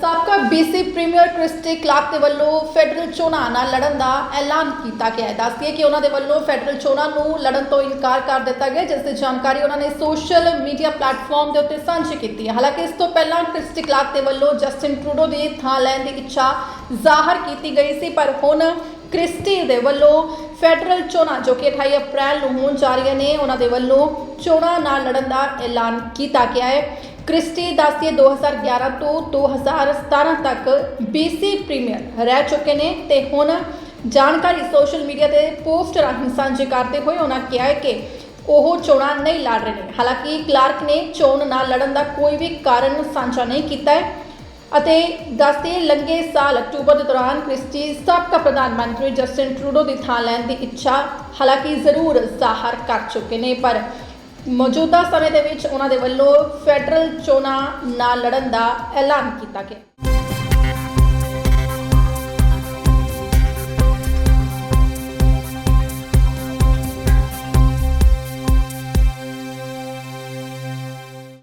ਸਾਬਕਾ BC premier Christie clock ਦੇ ਵੱਲੋਂ ਫੈਡਰਲ ਚੋਣਾਂ ਨਾਲ ਲੜਨ ਦਾ ਐਲਾਨ ਕੀਤਾ ਗਿਆ ਹੈ। ਦੱਸਦੀਏ ਕਿ ਉਹਨਾਂ ਦੇ ਵੱਲੋਂ ਫੈਡਰਲ ਚੋਣਾਂ ਨੂੰ ਲੜਨ ਤੋਂ ਇਨਕਾਰ ਕਰ ਦਿੱਤਾ ਗਿਆ, ਜਿਸ ਦੀ ਜਾਣਕਾਰੀ ਉਹਨਾਂ ਨੇ ਸੋਸ਼ਲ ਮੀਡੀਆ ਪਲੇਟਫਾਰਮ ਦੇ ਉੱਤੇ ਸਾਂਝੀ ਕੀਤੀ ਹੈ। ਹਾਲਾਂਕਿ ਇਸ ਤੋਂ ਪਹਿਲਾਂ ਕ੍ਰਿਸਟੀ ਕਲਾਕ ਦੇ ਵੱਲੋਂ ਜਸਟਿਨ ਟਰੂਡੋ ਦੀ ਥਾਂ ਲੈਣ ਦੀ ਇੱਛਾ ਜ਼ਾਹਰ ਕੀਤੀ ਗਈ ਸੀ, ਪਰ ਹੁਣ ਕ੍ਰਿਸਟੀ ਦੇ ਵੱਲੋਂ ਫੈਡਰਲ ਚੋਣਾਂ, ਜੋ ਕਿ 28 ਅਪ੍ਰੈਲ ਨੂੰ ਹੋਣ ਜਾ ਰਹੀਆਂ ਨੇ, ਉਹਨਾਂ ਦੇ ਵੱਲੋਂ ਚੋਣਾਂ ਨਾਲ ਲੜਨ ਦਾ ਐਲਾਨ ਕੀਤਾ ਗਿਆ ਹੈ। ਕ੍ਰਿਸਟੀ ਦੱਸਦੀਏ 2011 ਤੋਂ 2017 ਤੱਕ BC ਪ੍ਰੀਮੀਅਰ ਰਹਿ ਚੁੱਕੇ ਨੇ ਤੇ ਹੁਣ ਜਾਣਕਾਰੀ ਸੋਸ਼ਲ ਮੀਡੀਆ ਤੇ ਪੋਸਟ ਰਾਹੀਂ ਸਾਂਝੀ ਕਰਦੇ ਹੋਏ ਉਹਨਾਂ ਕਿਹਾ ਹੈ ਕਿ ਉਹ ਚੋਣਾਂ ਨਹੀਂ ਲੜ ਰਹੇ ਨੇ। ਹਾਲਾਂਕਿ ਕਲਾਰਕ ਨੇ ਚੋਣ ਨਾ ਲੜਨ ਦਾ ਕੋਈ ਵੀ ਕਾਰਨ ਸਾਂਝਾ ਨਹੀਂ ਕੀਤਾ ਹੈ ਅਤੇ ਦੱਸਦੇ ਲੰਗੇ ਸਾਲ ਅਕਤੂਬਰ ਦੇ ਦੌਰਾਨ ਕ੍ਰਿਸਟੀ ਸਾਬਕਾ ਪ੍ਰਧਾਨ ਮੰਤਰੀ ਜਸਟਿਨ ਟਰੂਡੋ ਦੀ ਥਾਂ ਲੈਣ ਦੀ ਇੱਛਾ ਹਾਲਾਂਕਿ ਜ਼ਰੂਰ ਜ਼ਾਹਰ ਕਰ ਚੁੱਕੇ ਨੇ, ਪਰ ਮੌਜੂਦਾ ਸਮੇਂ ਦੇ ਵਿੱਚ ਉਹਨਾਂ ਦੇ ਵੱਲੋਂ ਫੈਡਰਲ ਚੋਣਾਂ ਨਾ ਲੜਨ ਦਾ ਐਲਾਨ ਕੀਤਾ ਗਿਆ।